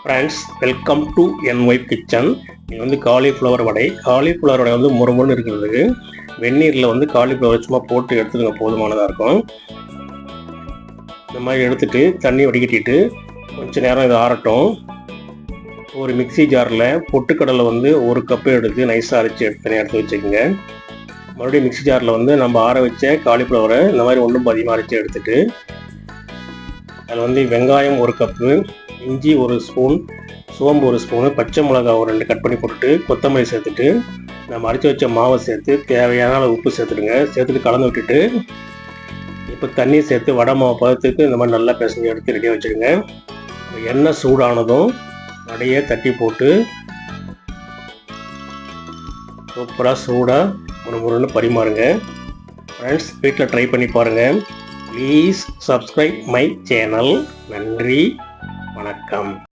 Friends welcome to என் wife kitchen இது வந்து காலிஃப்ளவர் வடை. காலிஃப்ளவர் வடை வந்து முறுமுன்னு இருக்கிறதுக்கு வெந்நீரில் வந்து காலிஃப்ளவர் சும்மா போட்டு எடுத்துடுங்க போதுமானதாக இருக்கும். இந்த மாதிரி எடுத்துட்டு தண்ணி வடிகட்டிட்டு கொஞ்சம் நேரம் இதை ஆறட்டும். ஒரு மிக்ஸி ஜாரில் பொட்டுக்கடலை வந்து ஒரு கப்பு எடுத்து நைஸாக அரைச்சி எடுத்து எடுத்து வச்சுக்கோங்க. மறுபடியும் மிக்ஸி ஜாரில் வந்து நம்ம ஆற வச்ச காலிஃப்ளவரை இந்த மாதிரி ஒன்றும் அதிகமாக அரைச்சி எடுத்துட்டு அதில் வந்து வெங்காயம் ஒரு கப்பு இஞ்சி ஒரு ஸ்பூன் சோம்பு ஒரு ஸ்பூனு பச்சை மிளகா ஒரு ரெண்டு கட் பண்ணி போட்டுட்டு கொத்தமல்லி சேர்த்துட்டு நம்ம அரைச்சி வச்ச மாவை சேர்த்து தேவையான அளவு உப்பு சேர்த்துடுங்க. சேர்த்துட்டு கலந்து விட்டுட்டு இப்போ தண்ணி சேர்த்து வடை மாவு பதத்துக்கு இந்த மாதிரி நல்லா பிசைஞ்சு எடுத்து ரெடியாக வச்சுருங்க எண்ணெய் சூடானதும் வடையை தட்டி போட்டு சூப்பராக சூடாக ஒரு முருன்னு பரிமாறுங்க. ஃப்ரெண்ட்ஸ் வீட்டில் ட்ரை பண்ணி பாருங்கள் ப்ளீஸ் சப்ஸ்கிரைப் மை சேனல் நன்றி. வணக்கம்